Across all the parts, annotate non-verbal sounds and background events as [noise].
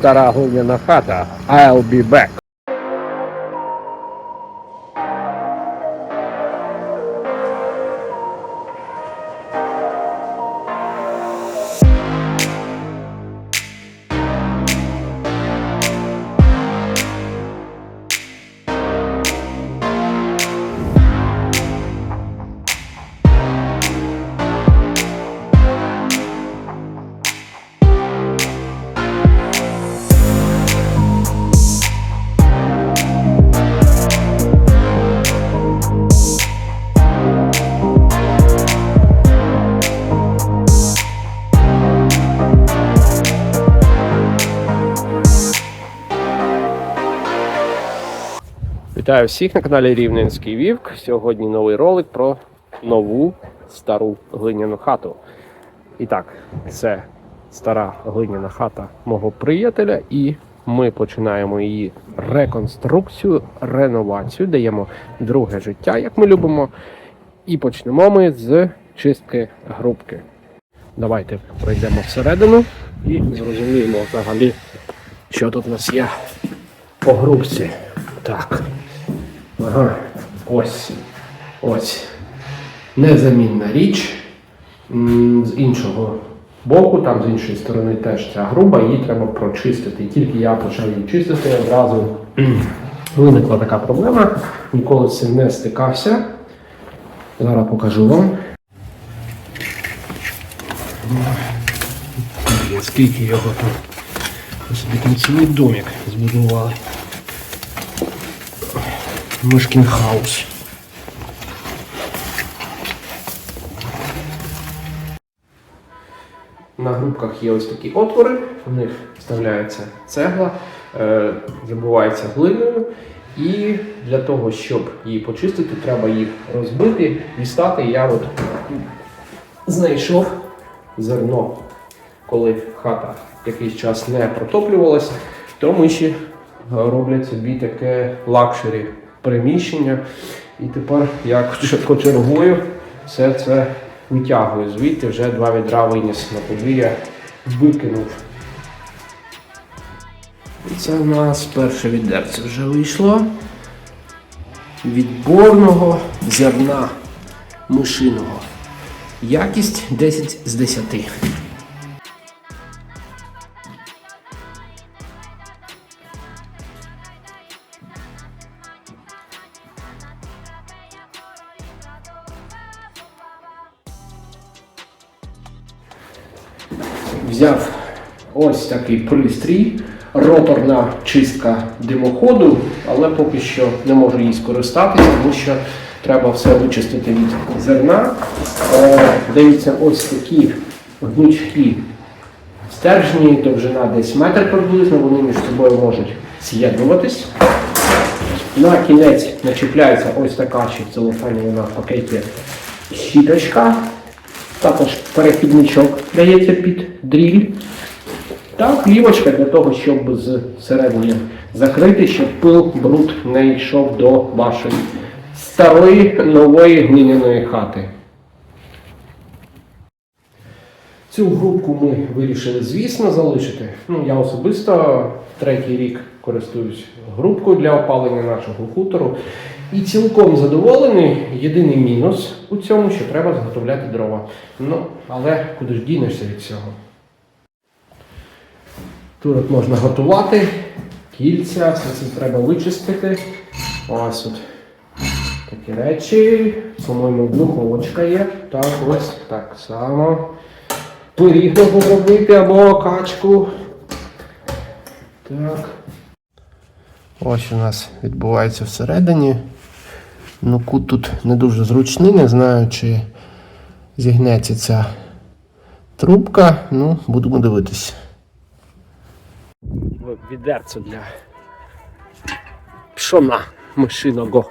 стара глиняна хата. I'll be back. Вітаю всіх на каналі Рівненський Вівк. Сьогодні новий ролик про нову стару глиняну хату. І так, це стара глиняна хата мого приятеля, і ми починаємо її реконструкцію, реновацію, даємо друге життя, як ми любимо. І почнемо ми з чистки грубки. Давайте пройдемо всередину і зрозуміємо взагалі, що тут у нас є по грубці. Так. Ага, ось. Ось. Незамінна річ. З іншого боку, там з іншої сторони теж ця груба, її треба прочистити. І тільки я почав її чистити, одразу [clears throat] виникла така проблема. Ніколи з цим не стикався. Зараз покажу вам. Скільки його тут. Собі там цілий домик збудували. Мишкін хаус. На грубках є ось такі отвори, в них вставляється цегла, е, забивається глиною. І для того, щоб її почистити, треба їх розбити, дістати. Я от знайшов зерно, коли хата якийсь час не протоплювалася, то ще роблять собі таке лакшері приміщення. І тепер я коч- кочергою все це витягую звідти, вже два відра виніс на подвір'я, викинув. І це в нас перше відерце вже вийшло. Відборного зерна мишиного. Якість 10 з 10. Взяв ось такий пристрій, роторна чистка димоходу, але поки що не можу їй скористатися, тому що треба все вичистити від зерна. Е, Дивіться, ось такі гнучкі стержні, довжина десь метр приблизно, вони між собою можуть з'єднуватись. На кінець начіпляється ось така целофані вона в пакеті щіточка. Також перехідничок дається під дріль. Та плівочка для того, щоб з закрити, щоб пил, бруд не йшов до вашої старої нової глиняної хати. Цю групку ми вирішили, звісно, залишити. Ну, я особисто третій рік користуюсь групкою для опалення нашого хутору. І цілком задоволений. Єдиний мінус у цьому, що треба заготовляти дрова. Ну, але куди ж дінешся від цього? Тут от можна готувати кільця, все це треба вичистити. Ось от такі речі. По-моєму, духовочка є. Так, ось так само. Пиріг можна зробити або качку. Так. Ось у нас відбувається всередині. Ну, кут тут не дуже зручний, не знаю, чи зігнеться ця трубка. Ну, будемо дивитись. Відерце для пшона мишиного.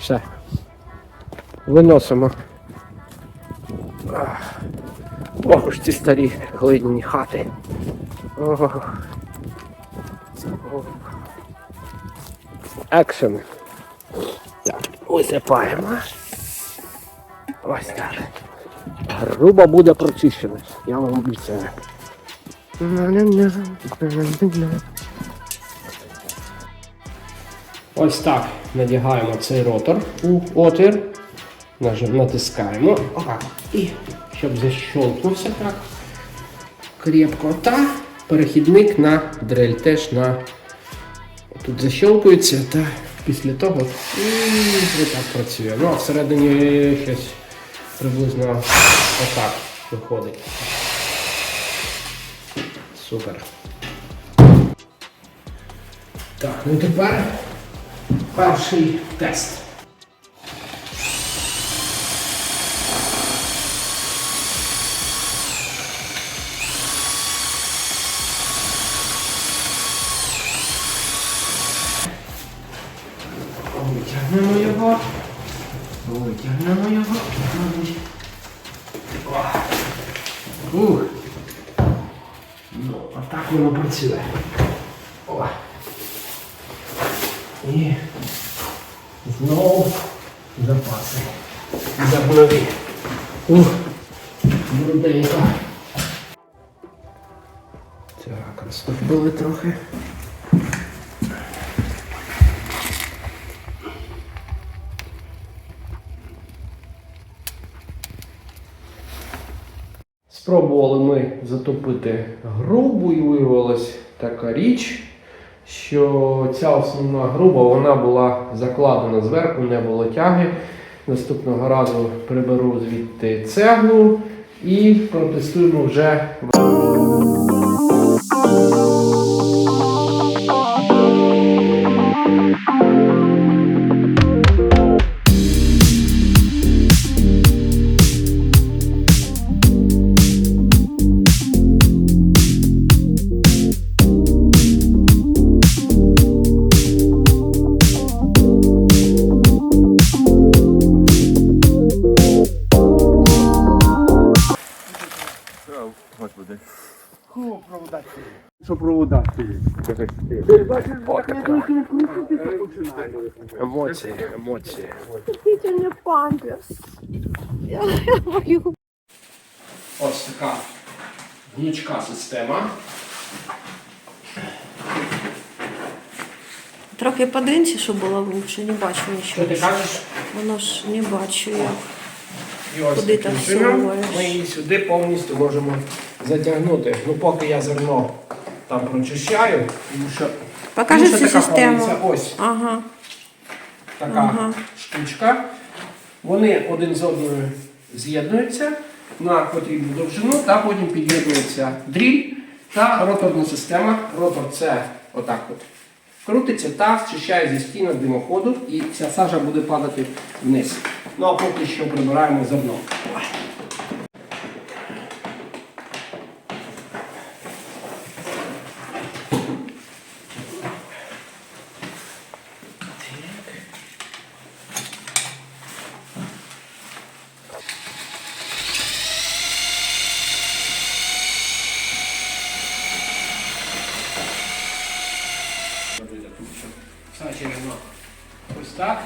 Все. Виносимо. Ох уж ці старі глиняні хати. Ох. Екшен. Так, висипаємо. Ось так. Груба буде прочищена. Я вам обіцяю. Ось так надягаємо цей ротор у отвір. Натискаємо. Отак. І щоб защолкнувся так. Крепко. Та перехідник на дрель теж на тут защелкується та після того і так працює. Ну а всередині щось приблизно отак виходить. Супер. Так, ну тепер перший тест. Витягнемо його. Витягнемо його. Ух. Ну, а так воно працює. О. І знову запаси. Зернові. Ух, брудненько. Так, розтопили трохи. Спробували ми затопити грубу і виявилась така річ, що ця основна груба вона була закладена зверху, не було тяги. Наступного разу приберу звідти цеглу і протестуємо вже. Що проводати? Емоції, емоції. Купите мне памперс. Я, я боюсь. Ось така гнучка система. Трохи подвинься, щоб було лучше, не бачу Що нічого. ти кажеш? Воно ж не бачу як. І ось Куди там чином всовуєш? ми її сюди повністю можемо затягнути. Ну, поки я зерно там прочищаю, тому що Покажи тому що така систему. ховається Ось Ага. така Ага. штучка. Вони один з одною з'єднуються на потрібну довжину, та потім під'єднується дріль та роторна система. Ротор це отак от. Крутиться та зчищає зі стінок димоходу і ця сажа буде падати вниз. Ну а поки що прибираємо зерно. Все черено. Ось так.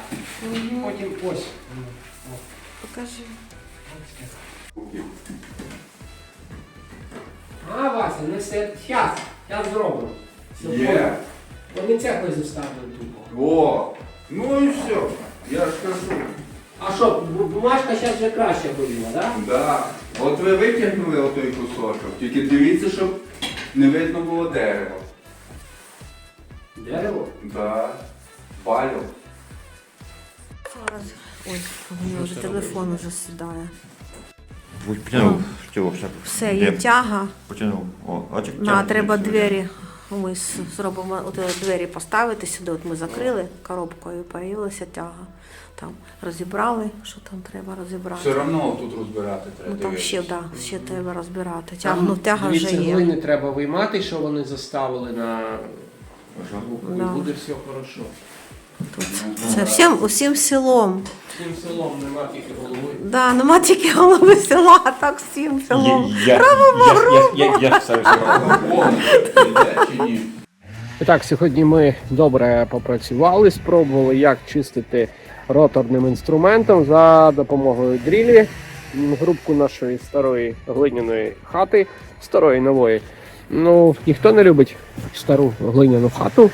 Потім ось. Покажи. А, Вася, не все. Щас. Щас зроблю. Є. Вони цехою заставили тупо. О, ну і все. Я ж кажу. А що, бу- бумажка зараз вже краще ходила, так? Да? Да. От ви витягнули отой кусочок. Тільки дивіться, щоб не видно було дерева. Дерево? Да. Балю. Ой, у мене вже телефон вже сідає. Будь потянув, чого все. Все, є тяга. Потянув. О, бачиш, На, тягне треба сюди. двері. Ми с- зробимо от е, двері поставити сюди. От ми закрили коробкою, появилася тяга. Там розібрали, що там треба розібрати. Все одно тут розбирати треба. Ну там дивитися. ще, да, ще треба розбирати. Тяг, ну, тяга дві вже є. цеглини треба виймати, що вони заставили на Ага. і Да. буде все хорошо. Тут це всім, усім селом. Всім селом нема тільки голови. Да, нема тільки голови села, а так всім селом. Я, я, я, я, я, я ні? І так, сьогодні ми добре попрацювали, спробували, як чистити роторним інструментом за допомогою дрілі грубку нашої старої глиняної хати, старої нової. Ну, ніхто не любить стару глиняну хату.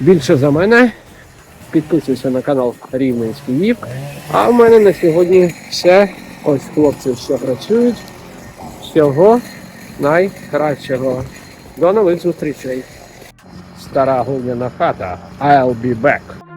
Більше за мене. Підписуйся на канал Рівненський Вік. А в мене на сьогодні все. Ось хлопці ще працюють. Всього найкращого. До нових зустрічей. Стара глиняна хата. I'll be back.